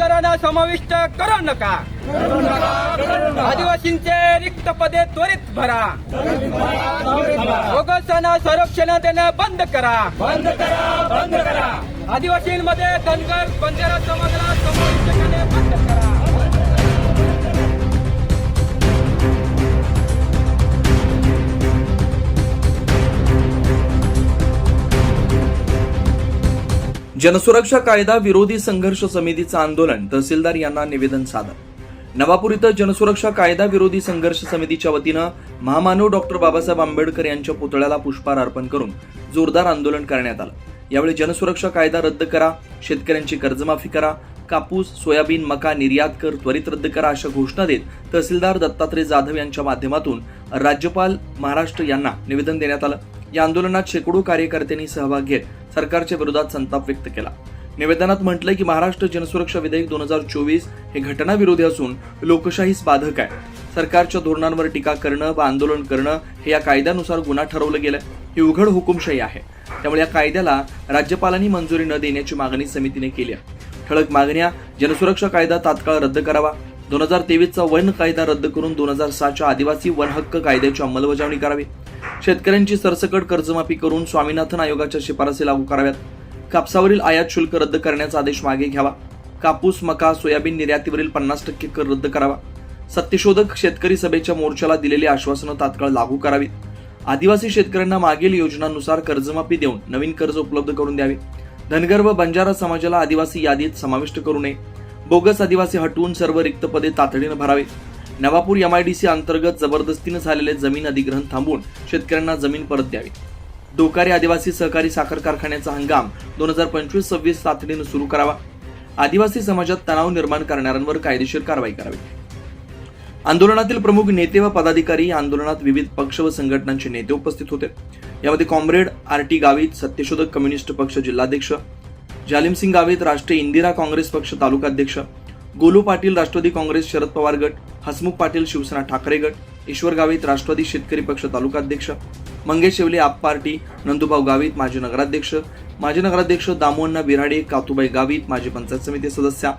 धनगरांना समाविष्ट करू नका. आदिवासींचे रिक्त पदे त्वरित भरा. बोगसांना संरक्षण देणं बंद करा बंद करा बंद करा. आदिवासींमध्ये धनगर बंजारा समाजाला समाविष्ट करणे बंद करा. जनसुरक्षा कायदा विरोधी संघर्ष समितीचं आंदोलन तहसीलदार यांना निवेदन सादर. नवापूर इथं जनसुरक्षा कायदा विरोधी संघर्ष समितीच्या वतीनं महामानव डॉक्टर बाबासाहेब आंबेडकर यांच्या पुतळ्याला पुष्पहार अर्पण करून जोरदार आंदोलन करण्यात आलं. यावेळी जनसुरक्षा कायदा रद्द करा शेतकऱ्यांची कर्जमाफी करा कापूस सोयाबीन मका निर्यात कर त्वरित रद्द करा अशा घोषणा देत तहसीलदार दत्तात्रय जाधव यांच्या माध्यमातून राज्यपाल महाराष्ट्र यांना निवेदन देण्यात आलं. या आंदोलनात शेकडो कार्यकर्त्यांनी सहभाग घेत सरकारच्या विरोधात संताप व्यक्त केला. निवेदनात म्हटलंय की महाराष्ट्र जनसुरक्षा विधेयक दोन हजार चोवीस हे घटनाविरोधी असून लोकशाहीस बाधक आहे. सरकारच्या धोरणांवर टीका करणं व आंदोलन करणं हे या कायद्यानुसार गुन्हा ठरवलं गेलं ही उघड हुकुमशाही आहे. त्यामुळे या कायद्याला राज्यपालांनी मंजुरी न देण्याची मागणी समितीने केली आहे. ठळक मागण्या जनसुरक्षा कायदा तात्काळ रद्द करावा. दोन हजार तेवीसचा वन कायदा रद्द करून दोन हजार सहाच्या आदिवासी वन हक्क कायद्याची अंमलबजावणी करावी. शेतकऱ्यांची सरसकट कर्जमाफी करून स्वामीनाथन आयोगाच्या शिफारसी लागू कराव्यात. कापसावरील आयात शुल्क रद्द करण्याचा आदेश मागे घ्यावा. कापूस मका सोयाबीन निर्यातीवरील पन्नास टक्के कर रद्द करावा. सत्यशोधक शेतकरी सभेच्या मोर्चाला दिलेली आश्वासनं तात्काळ लागू करावीत. आदिवासी शेतकऱ्यांना मागील योजनांनुसार कर्जमाफी देऊन नवीन कर्ज उपलब्ध करून द्यावे. धनगर व बंजारा समाजाला आदिवासी यादीत समाविष्ट करू नये. बोगस आदिवासी हटवून सर्व रिक्त पदे तातडीनं भरावे. Navapur M I D C अंतर्गत जबरदस्तीनं झालेले जमीन अधिग्रहण थांबवून शेतकऱ्यांना जमीन परत द्यावी. डोकारे आदिवासी सहकारी साखर कारखान्याचा हंगाम दोन हजार पंचवीस सव्वीस तातडीनं सुरू करावा. आदिवासी समाजात तणाव निर्माण करणाऱ्यांवर कायदेशीर कारवाई करावी. आंदोलनातील प्रमुख नेते व पदाधिकारी आंदोलनात विविध पक्ष व संघटनांचे नेते उपस्थित होते. यामध्ये कॉम्रेड आर टी गावित सत्यशोधक कम्युनिस्ट पक्ष जिल्हाध्यक्ष जालिमसिंग गावित राष्ट्रीय इंदिरा काँग्रेस पक्ष तालुकाध्यक्ष गोलू पाटील राष्ट्रवादी काँग्रेस शरद पवार गट हसमुख पाटील शिवसेना ठाकरे गट ईश्वर गावित राष्ट्रवादी शेतकरी पक्ष तालुकाध्यक्ष मंगेश शिवले आप पार्टी नंदुभाऊ गावित माजी नगराध्यक्ष माजी नगराध्यक्ष दामोअण्णा बिराडे कातुबाई गावित माजी पंचायत समिती सदस्या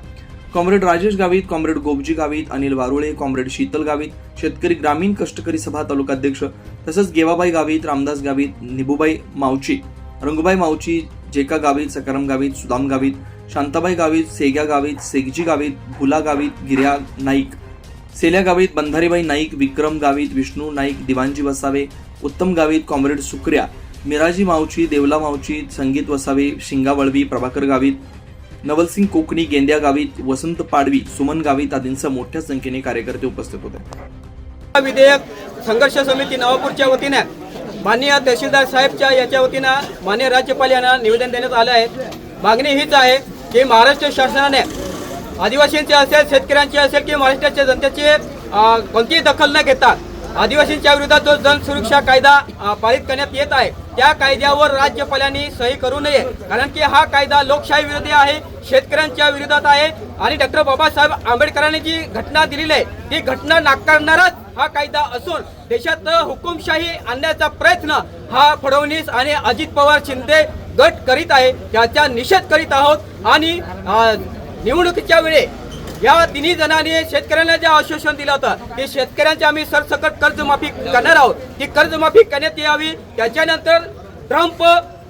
comrade Rajesh Gavit comrade Gobji Gavit Anil Warule comrade Sheetal Gavit शेतकरी ग्रामीण कष्टकरी सभा तालुकाध्यक्ष तसंच गेवाबाई गावित रामदास गावित निबुबाई मावची रंगुबाई मावची जेका गावित सकाराम गावित सुदाम गावित शांताबाई गावित सेग्या गावित सेगजी गावित भुला गावित गिर्या नाईक सेल्या गावित बंधारीबाई नाईक विक्रम गावित विष्णू नाईक दिवानजी वसावे उत्तम गावित कॉम्रेड सुक्रिया मिराजी मावची देवला मावची संगीत वसावे शिंगा वळवी प्रभाकर गावित नवलसिंग कोकणी गेंद्या गावित वसंत पाडवी सुमन गावित आदींसह मोठ्या संख्येने कार्यकर्ते उपस्थित होते. विधेयक संघर्ष समिती नवापूरच्या वतीने माननीय तहसीलदार साहेबच्या याच्या वतीनं माननीय राज्यपाल यांना निवेदन देण्यात आलं आहे. मागणी हीच आहे की महाराष्ट्र शासनाने आदिवासींचे असेल शेतकऱ्यांचे असेल की महाराष्ट्राच्या जनतेची कोणतीही दखल न घेता आदिवासींच्या विरोधात जो जनसुरक्षा कायदा पारित करण्यात येत आहे त्या कायद्यावर राज्यपालांनी सही करू नये. कारण की हा कायदा लोकशाही विरोधी आहे शेतकऱ्यांच्या विरोधात आहे आणि डॉक्टर बाबासाहेब आंबेडकरांनी जी घटना दिलेली आहे ती घटना नाकारणारच हा कायदा असून देशात हुकुमशाही आणण्याचा प्रयत्न हा फडणवीस आणि अजित पवार शिंदे गट करीत आहे त्याचा निषेध करीत आहोत आणि निवडणुकीच्या वेळे या तिन्ही जणांनी शेतकऱ्यांना जे आश्वासन दिलं होतं की शेतकऱ्यांची आम्ही सरसकट कर्जमाफी करणार आहोत. ती कर्जमाफी करण्यात यावी. त्याच्यानंतर ट्रम्प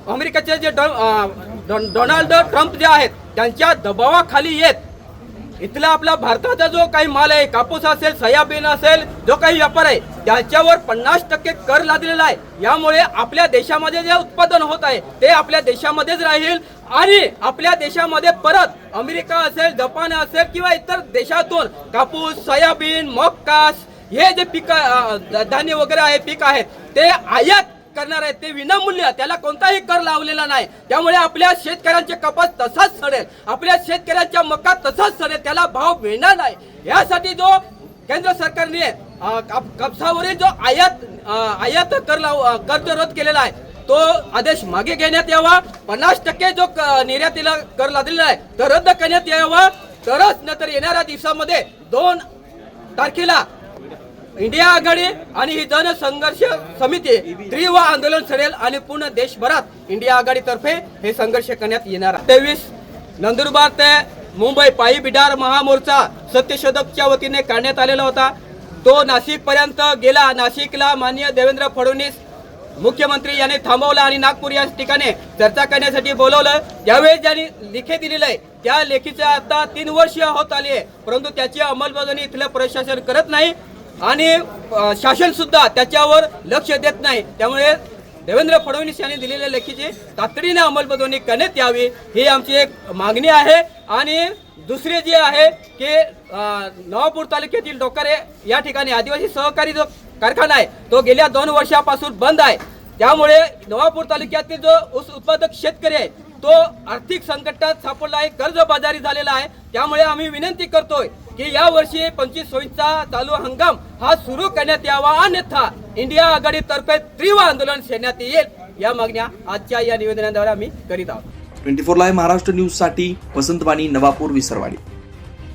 अमेरिकेचे जे डो- डो- डोनाल्ड ट्रम्प जे आहेत त्यांच्या दबावाखाली येत. इथला आपला भारताचा जो काही माल आहे कापूस असेल सोयाबीन असेल जो काही व्यापार आहे त्याच्यावर पन्नास टक्के कर लादलेला आहे. यामुळे आपल्या देशामध्ये जे उत्पादन होत आहे ते आपल्या देशामध्येच राहील. आणि आपल्या देशामध्ये परत अमेरिका असेल जपान असेल किंवा इतर देशातून कापूस सोयाबीन मक्कास हे जे पीक धान्य वगैरे आहे पीक आहेत ते आयात करणार आहेत ते विनामूल्य त्याला कोणताही कर लावलेला नाही. त्यामुळे आपल्या शेतकऱ्यांचे कपास तसाच सडेल आपल्या शेतकऱ्यांच्या मका तसाच सडेल त्याला भाव मिळणार नाही. यासाठी जो केंद्र सरकारने कापसावरील जो आयात आयात कर लाव कर कर्ज रद्द केलेला आहे तो आदेश मागे घेण्यात यावा. पन्नास टक्के जो क- निर्यातीला कर लादलेला आहे तो रद्द करण्यात यावा. तरच नंतर येणाऱ्या दिवसामध्ये दोन तारखेला इंडिया आघाडी आणि ही जनसंघर्ष समिती तीव्र आंदोलन सरेल आणि पूर्ण देशभरात इंडिया आघाडीतर्फे हे संघर्ष करण्यात येणार तेवीस नंदुरबार ते मुंबई पायी बिडार महामोर्चा सत्यशोधकच्या वतीने काढण्यात आलेला होता. तो नाशिक पर्यंत गेला. नाशिकला माननीय देवेंद्र फडणवीस मुख्यमंत्री यांनी थांबवलं आणि नागपूर या ठिकाणी चर्चा करण्यासाठी बोलवलं. त्यावेळेस ज्यांनी लिखे दिलेलं आहे त्या लेखीच्या आता तीन वर्ष होत आली आहे. परंतु त्याची अंमलबजावणी इथलं प्रशासन करत नाही आणि शासन सुद्धा त्याच्यावर लक्ष देत नाही. त्यामुळे देवेंद्र फडणवीस यांनी दिलेल्या लेखीची तातडीने अंमलबजावणी करण्यात यावी ही आमची एक मागणी आहे. आणि दुसरे जे आहे की नवापूर तालुक्यातील डोकारे या ठिकाणी आदिवासी सहकारी जो कारखाना आहे. तो गेल्या दोन वर्षापासून बंद आहे. त्यामुळे नवापूर तालुक्यातील जो ऊस उत्पादक शेतकरी आहे तो आर्थिक संकटात सापडला आहे कर्जबाजारी झालेला आहे. त्यामुळे आम्ही विनंती करतोय की या वर्षी पंचवीस सोयीचा चालू हंगाम हा सुरू करण्यात यावा. अन्यथा इंडिया आघाडीतर्फे तीव्र आंदोलन छेडण्यात येईल. या मागण्या आजच्या या निवेदनाद्वारे आम्ही करीत आहोत. ट्वेंटी फोर लाईव्ह महाराष्ट्र न्यूजसाठी वसंतवाणी नवापूर विसरवाडी.